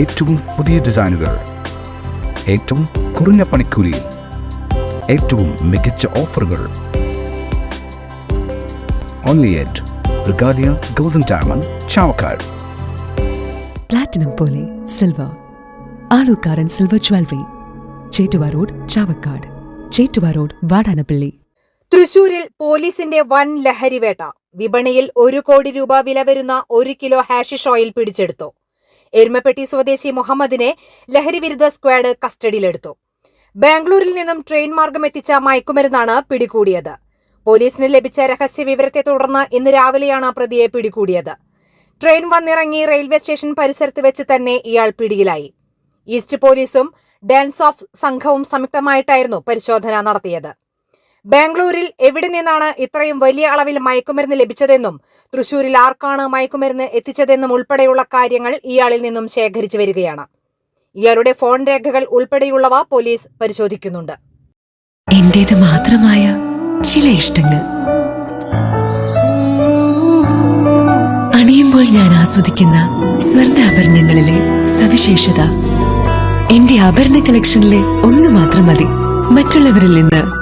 ഏറ്റവും പുതിയ ഡിസൈനുകൾ ഏറ്റവും കുറഞ്ഞ പണിക്കൂലിയിൽ ഏറ്റവും മികച്ച ഓഫറുകൾ. Only at Regalia golden diamond Chavakkad platinum പോലെ silver Alukkaran silver jewellery Chettuva road Chavakkad Chettuva road Vadanappally തൃശൂരിൽ പോലീസിന്റെ വൻ ലഹരിവേട്ട. വിപണിയിൽ ഒരു കോടി രൂപ വില വരുന്ന ഒരു കിലോ ഹാഷിഷ് ഓയിൽ പിടിച്ചെടുത്തു. എരുമപ്പെട്ടി സ്വദേശി മുഹമ്മദിനെ ലഹരി വിരുദ്ധ സ്ക്വാഡ് കസ്റ്റഡിയിലെടുത്തു. ബാംഗ്ലൂരിൽ നിന്നും ട്രെയിൻ മാർഗം എത്തിച്ച മയക്കുമരുന്നാണ് പിടികൂടിയത്. പോലീസിന് ലഭിച്ച രഹസ്യ വിവരത്തെ തുടർന്ന് ഇന്ന് രാവിലെയാണ് പ്രതിയെ പിടികൂടിയത്. ട്രെയിൻ വന്നിറങ്ങി റെയിൽവേ സ്റ്റേഷൻ പരിസരത്ത് വെച്ച് തന്നെ ഇയാൾ പിടിയിലായി. ഈസ്റ്റ് പോലീസും ഡാൻസ് ഓഫ് സംഘവും സംയുക്തമായിട്ടായിരുന്നു പരിശോധന നടത്തിയത്. ബാംഗ്ലൂരിൽ എവിടെ നിന്നാണ് ഇത്രയും വലിയ അളവിൽ മയക്കുമരുന്ന് ലഭിച്ചതെന്നും തൃശൂരിൽ ആർക്കാണ് മയക്കുമരുന്ന് എത്തിച്ചതെന്നും ഉൾപ്പെടെയുള്ള കാര്യങ്ങൾ ഇയാളിൽ നിന്നും ശേഖരിച്ചു വരികയാണ്. ഇയാളുടെ ഫോൺ രേഖകൾ ഉൾപ്പെടെയുള്ളവ പോലീസ് പരിശോധിക്കുന്നുണ്ട്. എന്റേത് മാത്രമായ ചില ഇഷ്ടങ്ങൾ. അണിയുമ്പോൾ ഞാൻ ആസ്വദിക്കുന്ന സ്വർണാഭരണങ്ങളിലെ സവിശേഷത. എന്റെ ആഭരണ കളക്ഷനിലെ ഒന്ന് മാത്രം മതി. മറ്റുള്ളവരിൽ നിന്ന്